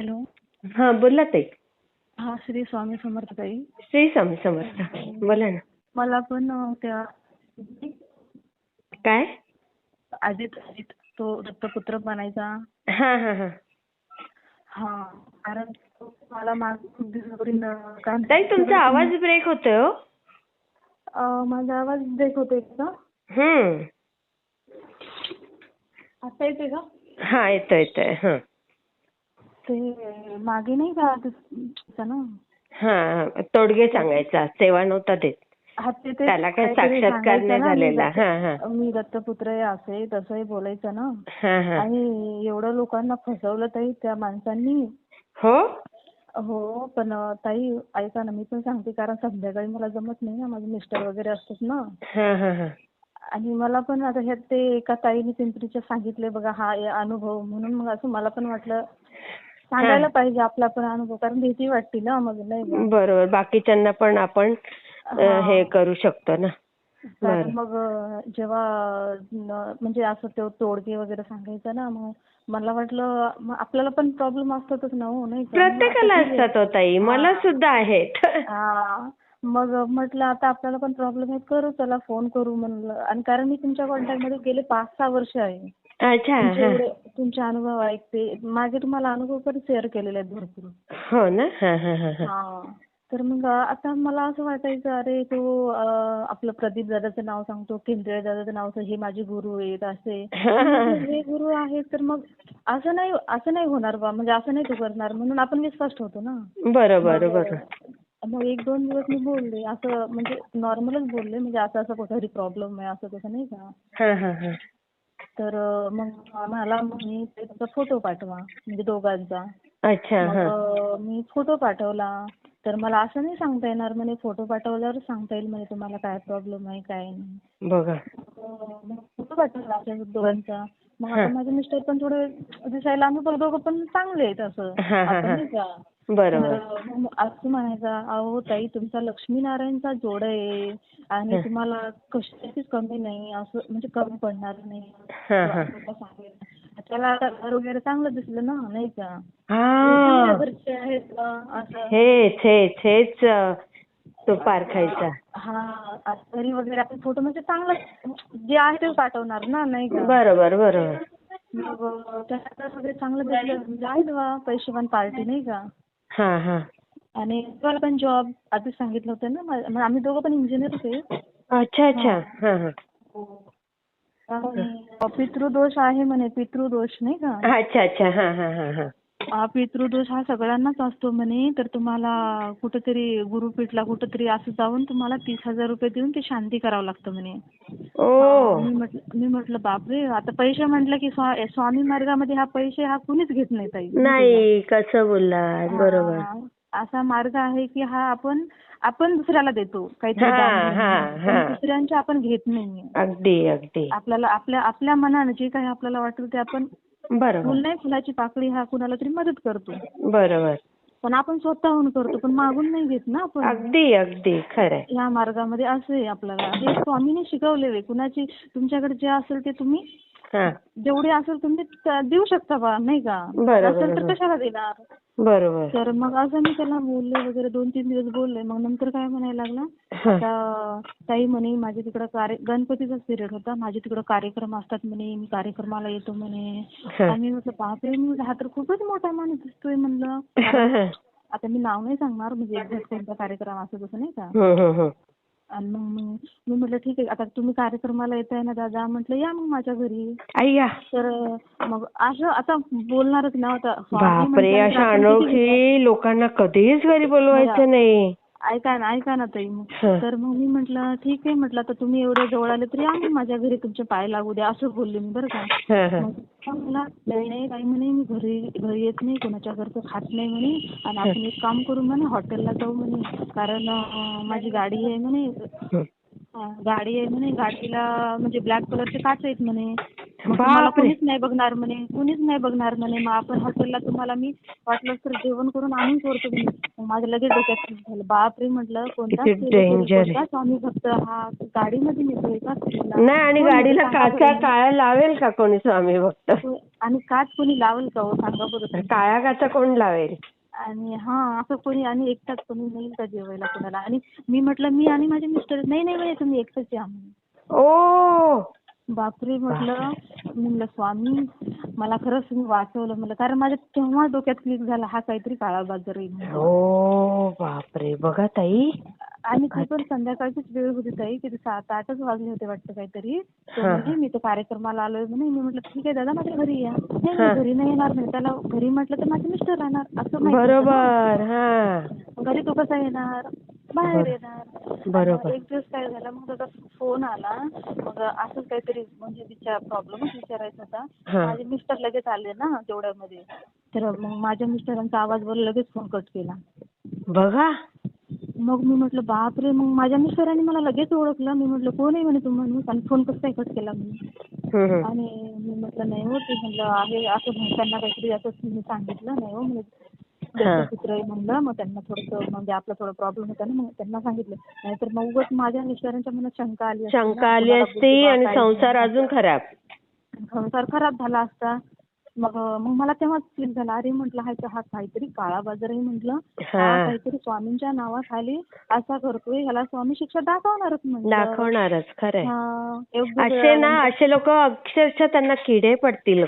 Hello. हा बोला ताई. हा श्री स्वामी समर्थ ताई. श्री स्वामी समर्थ. बोला ना. मला पण त्या काय? अजित अजित तो दत्तपुत्र बनायचा. हा हा हा. हा कारण तो मला माग काय ताई तुमचा आवाज ब्रेक होतोय हो. अं, माझा आवाज ब्रेक होतोय का? हम्म. आता येते का? हा येतोय येतोय हा. ते मागे नाही का त्याचं हा तोडगे सांगायचा सेवा नव्हता देत. हा त्याला काहीतरी साक्षात्कार नाही झालेला. हा, हा. मी दत्तपुत्र आहे असे तसंही बोलायचं ना. आणि एवढं लोकांना फसवलं ताई त्या माणसांनी हो? हो पण ताई ऐका ना मी पण सांगते कारण संध्याकाळी मला जमत नाही ना माझे मिस्टर वगैरे असतात ना. हा हा हा. आणि मला पण आता ह्यात ते एका ताईने पिंपरीच्या सांगितले बघा हा हे अनुभव म्हणून मग असं मला पण वाटलं सांगायला पाहिजे आपला पण अनुभव कारण भीती वाटते ना मग नाही का? बरोबर बाकीच्यांना पण आपण अ, हा. करू शकतो ना. कारण बरं. मग अं, जेव्हा न- म्हणजे असं तो तोडगे वगैरे सांगायचा ना मग मला वाटलं मग आपल्याला पण प्रॉब्लेम असतातच ना हो नाही का? मग प्रत्येकाला आता ठीक आहे. असतात हो ताई मला सुद्धा आहेत. हा. मग म्हटलं आता आपल्याला पण प्रॉब्लेम आहे करू चला फोन करू म्हणलं. आणि कारण मी तुमच्या कॉन्टॅक्टमध्ये गेले पाच सहा वर्ष आहे. अच्छा तुमचे हा. अनुभव ऐकते. मागे तुम्हाला अनुभव पण शेअर केलेले आहेत भरपूर. हो ना? हा हा हा हा. हा. तर मग आता मला असं वाटायचं अरे तो अं, आपलं प्रदीप दादाचं नाव सांगतो केंद्रे दादाचं नाव सांगतो, हे माझे गुरु आहेत असे. म्हटलं, हे गुरु आहेत तर मग असं नाही असं नाही होणार बा. म्हणजे असं नाही तो करणार म्हणून आपण विश्वास ठेवतो ना. बरोबर बरोबर. मग एक दोन दिवस मी बोलले असं म्हणजे नॉर्मलच बोलले म्हणजे असं असं घरी प्रॉब्लेम आहे असं तसं नाही का. हा हा हा. तर मग मला म्हणे त्याचा फोटो पाठवा म्हणजे दोघांचा. अच्छा मग हा. मी फोटो पाठवला. तर मला असं नाही सांगता येणार म्हणे फोटो पाठवल्यावर सांगता येईल म्हणे तुम्हाला काय प्रॉब्लेम आहे काय नाही. बघा. मग फोटो पाठवला आपल्या दोघांचा. मग. आता माझे मिस्टर पण थोडे दिसायला आम्ही पण दोघं पण चांगले आहेत असं. हा, हा, हा. नाही का? बरोबर. असं म्हणायचा अहो ताई तुमचा लक्ष्मीनारायणचा जोड आहे आणि. तुम्हाला कशाचीच कमी नाही असं म्हणजे कमी पडणार नाही. असं. त्याला आता घर वगैरे चांगलं दिसलं ना नाही का? हा. चांगल्या घरचे आहेत का असं. हेच हेच हेच तो पार खायचा. हा घरी वगैरे आपण फोटो म्हणजे चांगलं जे आहे ते पाठवणार ना नाही का? बरोबर बरोबर. मग त्याला वगैरे चांगलं दिसलं म्हणजे आहेत बा पैसेवान पार्टी नाही का? आणि तुम्हाला पण जॉब आधीच सांगितलं होतं ना आम्ही दोघं पण इंजिनियरच आहे अच्छा अच्छा. हा हा. आणि पितृदोष आहे म्हणे पितृदोष नाही का? पितृदोष हा सगळ्यांनाच असतो म्हणे. तर तुम्हाला कुठेतरी गुरुपीठला कुठेतरी असं जाऊन तुम्हाला तीस हजार रुपये देऊन ते शांती करावं लागतं म्हणे. ओ. मी म्हटलं मी म्हटलं बापरे आता पैसे म्हटलं की स्वा- स्वामी मार्गामध्ये हा पैसे हा कुणीच घेत नाही ताई. नाही कसं बोललात? बरोबर. हा, असा मार्ग आहे की हा आपण आपण दुसऱ्याला देतो काहीतरी हा, दान म्हणून. पण. दुसऱ्यांचे आपण घेत नाही अगदी अगदी. आपल्याला आपल्या आपल्या मनाने जे काही आपल्याला वाटेल ते आपण फुल नाही फुलाची पाकळी हा कुणाला तरी मदत करतो. बरोबर. पण आपण स्वतःहून करतो पण मागून नाही घेत ना आपण. अगदी अगदी खरंय. या मार्गामध्ये असं आहे आपल्याला. हे स्वामीने शिकवलेले कुणाची तुमच्याकडे जे असेल ते तुम्ही जेवढे असेल तुम्ही देऊ शकता बा नाही का? असेल तर. कशाला देणार? बरोबर. तर मग असं मी त्याला बोलले वगैरे दोन तीन दिवस बोलले. मग नंतर काय म्हणायला लागला? हा. ताई म्हणे माझे तिकडं कार्य गणपतीचाच पिरियड होता. माझे तिकडं कार्यक्रम असतात म्हणे. मी कार्यक्रमाला येतो म्हणे. हा. आणि म्हटलं बापरे मी हा तर खूपच मोठा माणूस दिसतोय म्हणलं. आता मी नाव नाही सांगणार म्हणजे एक्झॅक्ट कोणता कार्यक्रम असं तसं नाही का? हम्म, हम्म, हम्म. आणि मग मी म्हटलं ठीक आहे आता तुम्ही कार्यक्रमाला येताय ना दादा. म्हटलं या मग माझ्या घरी. अय्या तर मग असं आता बोलणारच ना आता. बापरे अशा अनोळखी लोकांना कधीच घरी बोलवायचं नाही. ऐका ना ऐका ना ताई. मग. तर मग मी म्हटलं ठीक आहे म्हटलं आता तुम्ही एवढे जवळ आले तरी आम्ही माझ्या घरी तुमचे पाय लागू द्या असं बोलले मी बरं का. म्हणला नाही नाही ताई म्हणे मी घरी घरी येत नाही कोणाच्या घरचं खात नाही म्हणे आणि आपण एक काम करू म्हणे हॉटेलला जाऊ म्हणे कारण माझी गाडी आहे म्हणे. गाडी आहे म्हणे गाडीला म्हणजे ब्लॅक कलरचे काच आहेत म्हणे. बापरे. कोणीच नाही बघणार म्हणे कोणीच नाही बघणार म्हणे मग आपण हॉटेलला तुम्हाला मी वाटलं तर जेवण करून आणून सोडतो म्हणे मग माझं लगेच डोक्यात झालं बापरे म्हटलं कोणता किती सेवेकरी, danger आहे. कोणता स्वामी भक्त हा गाडीमध्ये नेतोय का? नाही आणि गाडीला काचा? काळ्या लावेल का कोणी स्वामी भक्त आणि काच कोणी लावल का हो सांगा बरं. काळ्या काचा कोण लावेल आणि हा असं कोणी आणि एकटाच कोणी नाही का जेवायला कोणाला आणि मी म्हटलं मी आणि माझे मिस्टर नाही नाही म्हणे तुम्ही एकटंच या म्हणे ओ बापरे म्हटलं म्हणलं स्वामी मला खरंच तुम्ही वाचवलं. म्हणलं कारण माझ्या तेव्हा डोक्यात क्लिक झाला हा काहीतरी काळा बाजार म्हणून. ओ बापरे. बघा ताई. आणि ती पण संध्याकाळचीच वेळ होती ताई किती सात आठच वाजले होते वाटतं काहीतरी. हा. म्हणजे मी तर कार्यक्रमाला आलोय म्हणे मी म्हटलं ठीक आहे दादा माझ्या घरी या. नाही हा. घरी नाही येणार म्हणे त्याला घरी म्हटलं तर माझे मिस्टर राहणार. असं माहिती. बरोबर हा. घरी तो कसा येणार? बाहेर. येणार. बरोबर. एक दिवस काय झालं मग त्याचा फोन आला. मग असंच काहीतरी म्हणजे तिच्या प्रॉब्लेमच विचारायचा होता. माझे मिस्टर लगेच आले ना तेवढ्यामध्ये तर मग माझ्या मिस्टरांचा आवाज वर लगेच फोन कट केला. बघा. मग मी म्हटलं बापरे मग माझ्या मिस्टरांनी मला लगेच ओळखलं. मी म्हटलं कोण आहे म्हणे तू माणूस आणि फोन कसं काय कट केला मी. आणि मी म्हटलं नाही हो ते म्हटलं आहे असं त्यांना काहीतरी असं मी सांगितलं. नाही हो म्हणजे पुत्र आहे म्हणलं मग त्यांना थोडंसं म्हणजे आपला थोडा प्रॉब्लेम होता ना मग त्यांना सांगितलं. नाहीतर मग उगाच माझ्या मिस्टरांच्या मनात शंका आली असती ना, शंका आली असती आणि. संसार अजून खराब. संसार खराब झाला असता. मग मग मला तेव्हाच फील झालं. अरे म्हटलं हा हा काहीतरी काळा बाजार आहे म्हटलं काहीतरी स्वामींच्या नावाखाली असा करतोय. ह्याला स्वामी शिक्षा दाखवणारच म्हटलं. दाखवणारच खरंय. असे ना असे लोक अक्षरशः त्यांना किडे पडतील.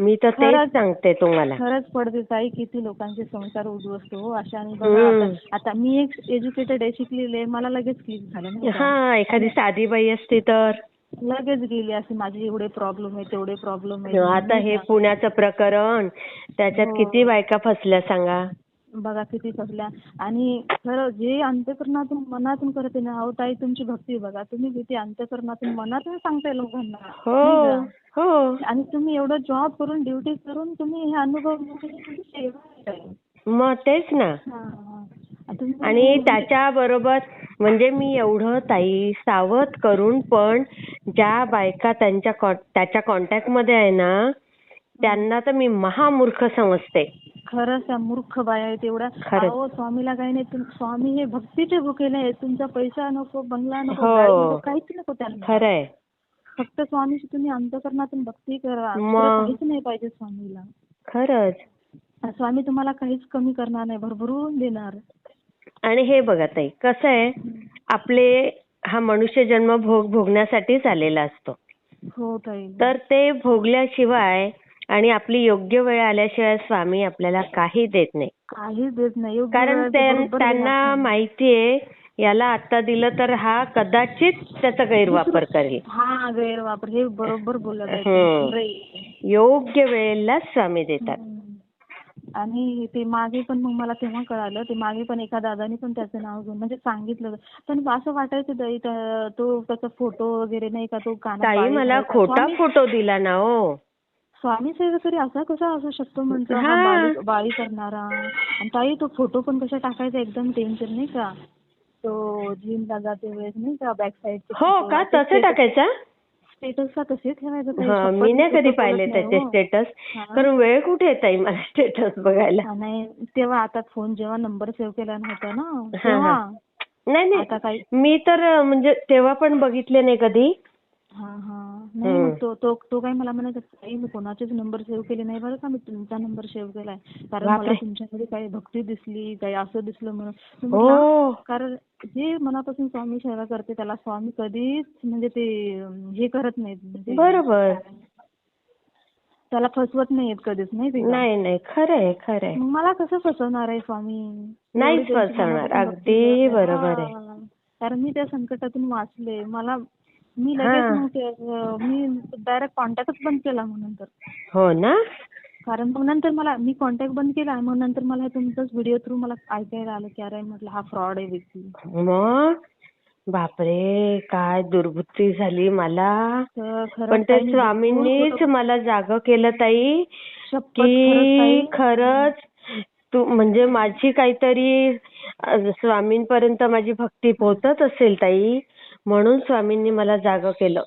मी तर तेच. सांगते तुम्हाला. खरंच पडते ताई किती लोकांचे संसार उद्ध्वस्त हो बघा हम्म. आता मी एक एज्युकेटेड आहे शिकलेली आहे. मला लगेच क्लिक झालं? हा एखादी साधी बाई असती तर. लगेच गेली असे माझे एवढे प्रॉब्लेम आहे तेवढे प्रॉब्लेम आहे आता हे पुण्याचं प्रकरण त्याच्यात हो. किती बायका फसल्या सांगा बघा किती फसल्या आणि खरं जे अंतकरणातून मनातून करते ना अहो ताई तुमची भक्ती बघा तुम्ही किती अंतकरणातून मनातून सांगताय लोकांना हो? हो आणि तुम्ही एवढं जॉब करून ड्युटी करून तुम्ही हे अनुभव. मग तेच ना. आणि आणि त्याच्या बरोबर म्हणजे मी एवढं ताई सावध करून पण ज्या बायका त्यांच्या त्याच्या कॉन्टॅक्टमध्ये आहे ना त्यांना तर मी महामूर्ख समजते. खरंच त्या मूर्ख बाया आहेत एवढ्या. अहो स्वामीला काही नाही स्वामी हे भक्तीचे भुकेले आहेत तुमचा पैसा नको बंगला नको हो. गाडी नको, काहीच नको त्यांना. खरंय. फक्त स्वामीची तुम्ही अंतकरणातून भक्ती करा. काहीच नाही पाहिजे स्वामीला. खरंच. स्वामी तुम्हाला काहीच कमी करणार नाही भरभरून देणार. आणि हे बघा ताई कसं आहे आपले हा मनुष्य जन्म भोग भोगण्यासाठीच आलेला असतो. हो तर ते भोगल्याशिवाय आणि आपली योग्य वेळ आल्याशिवाय स्वामी आपल्याला काही देत नाही. काहीच देत नाही. योग्य कारण त्यांना. माहितीये याला आता दिलं तर हा कदाचित त्याचा गैरवापर करेल. हा हे. योग्य वेळेला स्वामी देतात. आणि ते मागे पण मग मला तेव्हा कळालं. ते मागे पण एका दादाने पण त्याचं नाव घेऊन म्हणजे सांगितलं पण असं वाटायचं ताई त्या- तो त्याचा फोटो वगैरे नाही का तो कानात ताई बाळी मला घालायचा. खोटा स्वामी- फोटो दिला ना हो. स्वामी सेवेकरी असा कसा असू शकतो म्हणतो? हा हा. बाळी- बाळी करणारा. आणि ताई तो फोटो पण कसा टाकायचा एकदम टेन्शन नाही का? तो जिमला जाते वेळेस नाही का? बॅक साईड हो का? तसं टाकायचा? स्टेटसला तसे ठेवायचं. हा मी नाही कधी पाहिले त्याचे. स्टेटस. कारण वेळ कुठे आहे ताई मला स्टेटस बघायला हा, नाही तेव्हा आता फोन जेव्हा नंबर सेव्ह केला नव्हता ना तेव्हा हा. नाही आता काही नाही मी तर म्हणजे तेव्हा पण बघितले नाही कधी हा हा नाही. मग तो तो तो काय मला म्हणायचा ताई मी कोणाचेच नंबर सेव्ह केले नाही बरं का मी तुमचा नंबर सेव्ह केलाय कारण. मला तुमच्यामध्ये काही भक्ती दिसली काही असं दिसलं म्हणून मी म्हटलं, हो कारण जे मनापासून स्वामी सेवा करते त्याला स्वामी कधीच म्हणजे ते हे करत नाहीत म्हणजे बरोबर त्याला फसवत नाहीत कधीच नाही ते? नाही नाही खरंय खरंय मग मला कसं फसवणार आहे स्वामी नाहीच फसवणार. अगदी. बरोबर आहे. हा. कारण मी त्या संकटातून वाचले मला मी. लगेच अं, मी डायरेक्ट कॉन्टॅक्टच बंद केला मग नंतर. हो ना? कारण मग नंतर मला मी कॉन्टॅक्ट बंद केला मग नंतर मला तुमचाच व्हिडिओ थ्रू मला ऐकायला आलं की अरे म्हटलं हा फ्रॉड आहे व्यक्ती. मग? बापरे! काय दुर्बुद्धी झाली मला. तर पण ते ताई, मी स्वामींनीच मला जाग केलं ताई शपथ खरंच की. खरंच तू म्हणजे माझी काहीतरी अ, स्वामींपर्यंत माझी भक्ती पोहोचत असेल ताई. म्हणून स्वामींनी मला जाग केलं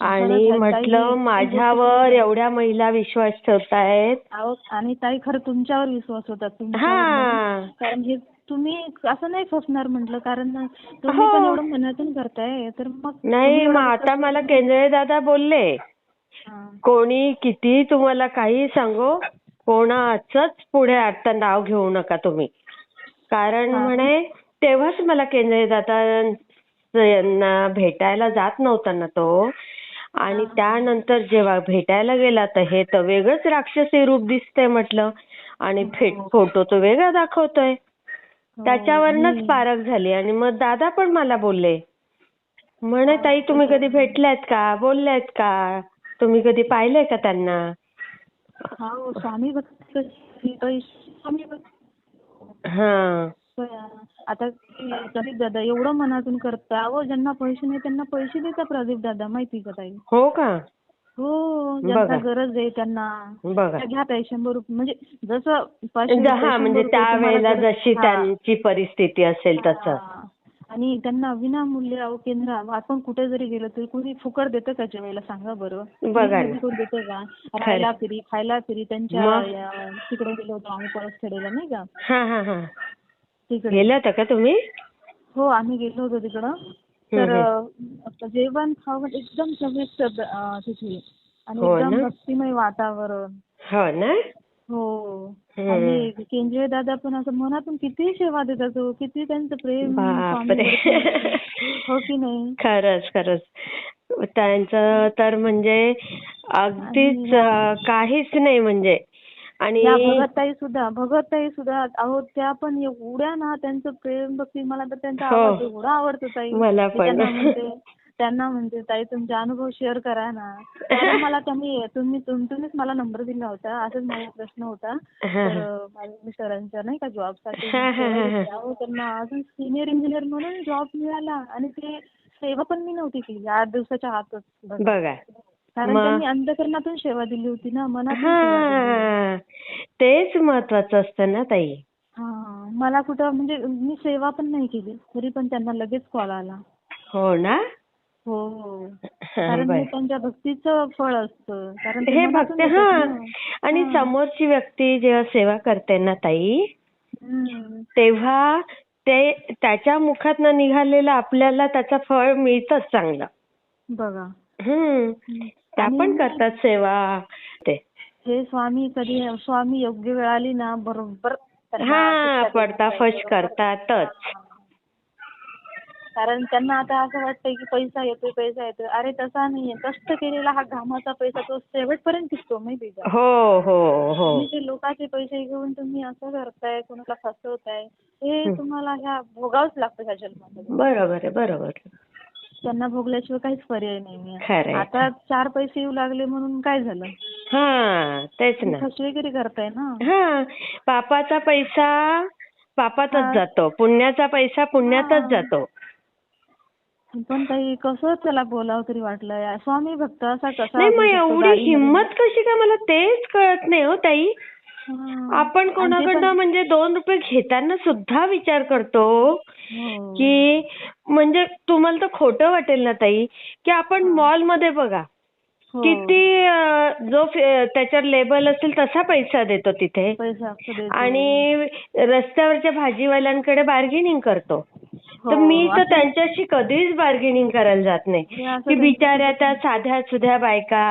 आणि म्हटलं माझ्यावर एवढ्या महिला विश्वास ठेवतायत आणि ताई खरं तुमच्यावर विश्वास होता हा. कारण हे तुम्ही असं नाही फसणार म्हटलं कारण तुम्ही हो. पण एवढं मनातून करताय तर मग नाही मग आता मला केंद्रे दादा बोलले. कोणी किती तुम्हाला काही सांगो कोणाचंच पुढे आता नाव घेऊ नका तुम्ही कारण. म्हणे तेव्हाच मला केंद्रे दादा यांना भेटायला जात नव्हता ना तो. आणि त्यानंतर जेव्हा भेटायला गेला तर हे तर वेगळंच राक्षसी रूप दिसतंय म्हटलं. आणि हो. फोटो तो वेगळा दाखवतोय. हो, त्याच्यावरनच पारख झाली. आणि मग दादा पण मला बोलले म्हणे ताई तुम्ही कधी भेटल्यात का? बोलल्यात का? तुम्ही कधी पाहिलंय का त्यांना? हा. आता प्रदीप दादा एवढं मनातून करता अहो ज्यांना पैसे नाही त्यांना पैसे देता प्रदीप दादा माहिती का ताई? हो का? हो ज्यांना. गरज आहे त्यांना. बघा. त्या घ्या ताई शंभर रुपये म्हणजे जसं पाचशे रुपये, हा म्हणजे त्यावेळेला जशी हा. त्यांची परिस्थिती असेल तसं. हा. आणि त्यांना विनामूल्य अहो केंद्र आपण कुठे जरी गेलो तरी कोणी फुकट देतं का जेवायला सांगा बरं. बघा. ना. कोण देतं का? राहायला फिरी खायला फिरी त्यांच्या मग? या, तिकडे गेलो होतो आम्ही पळसखेड्याला नाही का? हा हा हा. तिकडे गेल्या होत्या का तुम्ही? हो आम्ही गेलो होतो तिकडं. तर जेवण खावण एकदम चविष्ट तिथे. आणि हो एकदम ना? भक्तिमय वातावरण. हो ना? हो. आणि केंद्रीय दादा पण असं मनातून किती सेवा देतात हो, किती त्यांचं प्रेम बापरे. स्वामीवरती. हो की नाही? खरंच खरंच. त्यांचं तर म्हणजे अगदीच अं, काहीच नाही म्हणजे. आणि भगतताई सुद्धा भगतताई सुद्धा अहो त्या पण एवढ्या ना त्यांचं प्रेम भक्ती मला तर त्यांचा हो. आवाज एवढा आवडतो ताई मला पण. त्यांना म्हणजे ताई तुमचे अनुभव शेअर करा ना मला त्यांनी तुम्ही तुम- तुम्हीच मला नंबर दिला होता असंच माझा प्रश्न होता तर. माझ्या मिस्टरांच्या नाही का जॉबसाठी हा. अहो त्यांना अजून सिनियर इंजिनियर म्हणून जॉब मिळाला आणि ते सेवा पण मी नव्हती केली आठ दिवसाच्या आतच बघा. कारण त्यांनी अंतकरणातून सेवा दिली होती ना मनातून तेच महत्वाचं असतं ना ताई. हा. मला कुठं म्हणजे मी सेवा पण नाही केली तरी पण त्यांना लगेच कॉल आला. हो ना? हो. कारण. हे त्यांच्या भक्तीचं फळ असतं. कारण हे भक्त हा. आणि. समोरची व्यक्ती जेव्हा सेवा करते ना ताई. तेव्हा ते त्याच्या मुखातनं निघालेलं आपल्याला त्याचं फळ मिळतंच चांगलं. बघा. त्या पण करतात सेवा. ते. हे स्वामी कधी स्वामी योग्य वेळ आली ना बरोबर हा शिक्षा पडता देतात. फश करतातच. कारण त्यांना आता असं वाटतंय की पैसा येतोय पैसा येतोय. अरे तसा नाहीये. कष्ट केलेला हा घामाचा पैसा तो शेवटपर्यंत टिकतो माहिती का हो हो हो. तुम्ही जे लोकांचे पैसे घेऊन तुम्ही असं करताय कोणाला फसवताय हे तुम्हाला ह्या भोगावंच लागतं ह्या जन्मामध्ये. बरोबर आहे बरोबर. त्यांना भोगल्याशिवाय काहीच पर्याय नाहीये. आता चार पैसे येऊ लागले म्हणून काय झालं हा तेच ना फसवेगिरी करताय ना हा पापाचा पैसा पापातच. जातो पुण्याचा पैसा पुण्यातच. जातो पण ताई कसं त्याला बोलावं तरी वाटलं. स्वामी भक्त असा कसा नाही मग एवढी? हिंमत कशी काय मला तेच कळत नाही हो ताई. आपण कोणाकडनं म्हणजे दोन रुपये घेताना सुद्धा विचार करतो हो. की म्हणजे तुम्हाला तर खोटं वाटेल ना ताई की आपण मॉलमध्ये बघा हो. किती जो त्याच्यावर लेबल असेल तसा पैसा देतो तिथे. आणि रस्त्यावरच्या भाजीवाल्यांकडे बार्गेनिंग करतो तर हो, मी तर त्यांच्याशी कधीच बार्गेनिंग करायला जात नाही हे की बिचाऱ्या त्या साध्या सुध्या बायका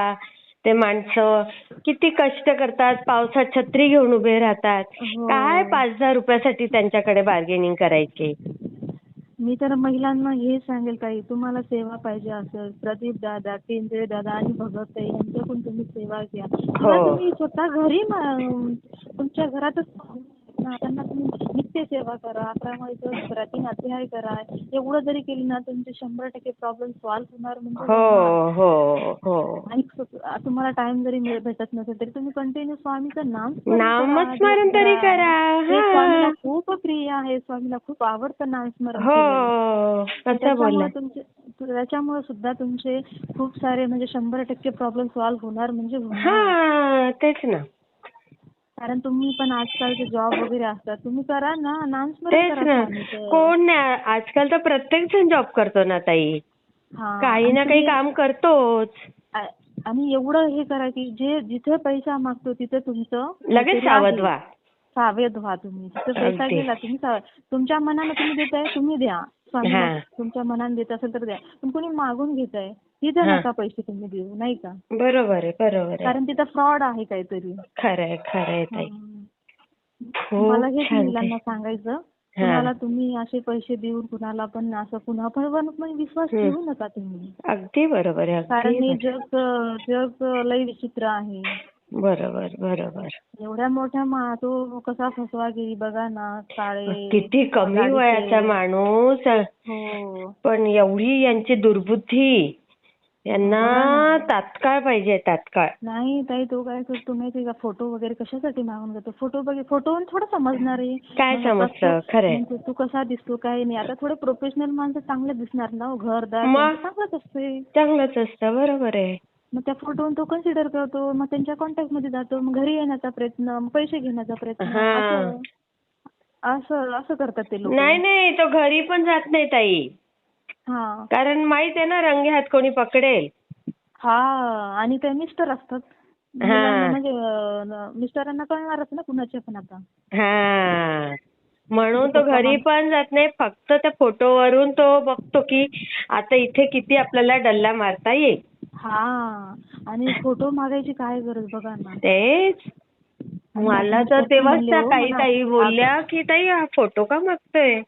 ते माणसं किती कष्ट करतात पावसात छत्री घेऊन उभे राहतात हो. काय पाच दहा रुपयासाठी त्यांच्याकडे बार्गेनिंग करायची मी तर महिलांना हे सांगेल काही तुम्हाला सेवा पाहिजे असेल प्रदीप दादा केंद्रे दादा आणि भगत ताई यांच्याकडून तुम्ही सेवा घ्या किंवा हो. तुम्ही स्वतः घरी म- तुमच्या घरातच ना त्यांना तुम्ही नित्य सेवा करा अकरा माळीचं करा तीन अध्याय करा. एवढं जरी केली ना तुमचे शंभर टक्के प्रॉब्लेम सॉल्व्ह होणार म्हणजे हो. हो हो. आणि तुम्हाला टाइम जरी भेटत नसेल तरी तुम्ही कंटिन्यू स्वामीचं नाम नामस्मरण तरी करा. स्वामीला खूप प्रिय आहे. स्वामीला खूप आवडतं नामस्मरण हो तुमचे त्याच्यामुळे सुद्धा तुमचे खूप सारे म्हणजे शंभर टक्के प्रॉब्लेम सॉल्व्ह होणार म्हणजे. हा तेच ना. कारण तुम्ही पण आजकालचे जॉब वगैरे असतात तुम्ही करा ना नामस्मरण तेच करा ना स्वामीचं. कोण नाही आजकाल तर प्रत्येक जण जॉब करतो ना ताई हा काही ना आणि काही तुम्ही- काम करतोच आ- आणि एवढं हे करा की जे जिथे पैसा मागतो तिथे तुमचं लगेच काहीतरी सावध. व्हा सावध व्हा तुम्ही जिथे. गेला तुम्ही तुमच्या मनानं तुम्ही देताय तुम्ही द्या हा. तुमच्या मनानं देत असेल तर द्या पण कोणी मागून घेताय तिथे हा. नका पैसे तुम्ही देऊ नाही का बरोबर आहे बरोबर आहे कारण तिथं फ्रॉड आहे काहीतरी खरंय खरंय हं. मला हेच मुलांना. सांगायचं. तुम्हाला तुम्ही असे पैसे देऊन कुणाला पण असं कुणा पण पण विश्वास. ठेवू नका तुम्ही अगदी बरोबर आहे कारण हे. जग जग लय विचित्र आहे बरोबर बरोबर. एवढ्या मोठ्या मा तो कसा फसवागिरी बघा ना काळे किती कमी. वयाचा माणूस. हो. पण एवढी यांची दुर्बुद्धी यांना तात्काळ पाहिजे तात्काळ. नाही ताई तो काय करतो माहिती का फोटो वगैरे कशासाठी मागून घेतो? फोटो बघ फोटोवरून थोडं समजणार. आहे काय आता समजतं? तू- खरंय. म्हणजे तू कसा दिसतो काय नाही. आता थोडे प्रोफेशनल माणसं चांगले दिसणार ना हो, घरदार चांगलंच असते चांगलंच असतं बरोबर आहे. मग त्या फोटोवरून तो कन्सिडर करतो मग त्यांच्या कॉन्टॅक्टमध्ये जातो मग घरी येण्याचा प्रयत्न मग पैसे घेण्याचा प्रयत्न. असं असं असं करतात ते लोक. नाही नाही तो घरी पण जात नाही ताई. हा. कारण माहीत आहे ना रंगे हात कोणी पकडेल. हा आणि ते मिस्टर असतात. म्हणजे मिस्टरांना कळणारच ना कुणाचे पण आता. हा. म्हणून तो घरी पण जात नाही फक्त त्या फोटोवरून तो बघतो की आता इथे किती आपल्याला डल्ला मारता येईल. हा. आणि फोटो मागायची काय गरज बघा ना. तेच. मला तर तेव्हाच त्या "हो, काही ताई बोलल्या की ताई हा फोटो का मागतोय?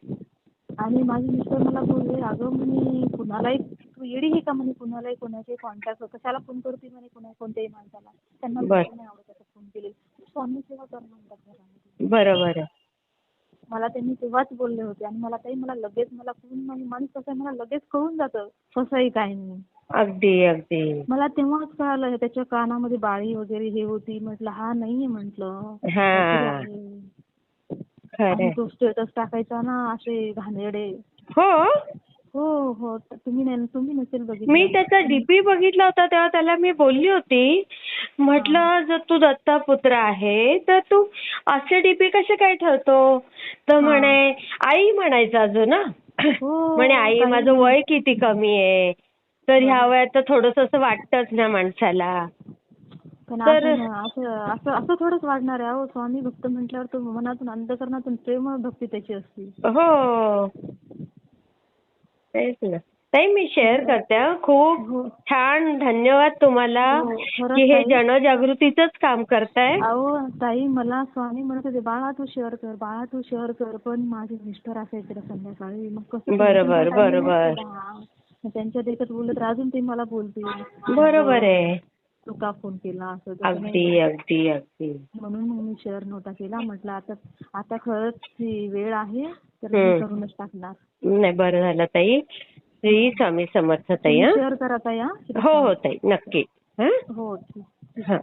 आणि माझे मिस्टर मला बोलले अगं म्हणे कुणालाही तू येडी आहे का म्हणे? कुणालाही कोणाचे कॉन्टॅक्ट कशाला फोन करते म्हणे कुणा कोणत्याही माणसाला? त्यांना बर. नाही आवडत असं फोन केले. स्वामी सेवा कर म्हणतात घरामध्ये. बरोबर आहे मला त्यांनी तेव्हाच बोलले होते आणि मला ताई मला लगेच मला कोण माझी माणूस कसं आहे मला लगेच कळून जातं. कसं आहे काय नाही. अगदी अगदी. मला तेव्हाच कळालं हे त्याच्या कानामध्ये बाळी वगैरे हे होती. म्हटलं हा नाहीये म्हटलं. हा. तो स्टेटस टाकायचा ना असे घाणेरडे. हो? हो हो. तुम्ही नाही तुम्ही नसेल मी बघितलं त्याचा डीपी बघितला होता तेव्हा त्याला मी बोलली होती. म्हटलं जर तू दत्तापुत्र आहे तर तू असे डीपी कसे काय ठेवतो? तर म्हणे आई म्हणायचं अजून ना हो, म्हणे आई माझं वय किती कमी आहे? तर ह्या वयात तर थोडस असं वाटतच ना माणसाला. पण तर- असं असं थोडंच वाढणार आहे अहो. स्वामी भक्त म्हटल्यावर तो मनातून अंतकरणातून प्रेम भक्ती त्याची असते. हो. तेच ना. ताई मी शेअर करते हं. खूप हो. छान धन्यवाद तुम्हाला हो, की हे ताई. जनजागृतीचंच काम करताय. अहो ताई मला स्वामी म्हणत होते बाळा तू शेअर कर बाळा तू शेअर कर पण माझे मिस्टर असायचे ना संध्याकाळी. मग कसं बरोबर, बरोबर. त्यांच्या देखत बोलत तर अजून ते मला बोलतील. बरोबर आहे. तू का फोन केला असं अगदी. अगदी अगदी. म्हणून मग मी शेअर नव्हता केला. म्हटलं आता आता खरंच ही वेळ आहे तर. मी करूनच टाकणार. नाही बरं झालं ताई. श्री स्वामी समर्थ ताई शेअर करा ताई हा. हो ताई. नक्की. हं.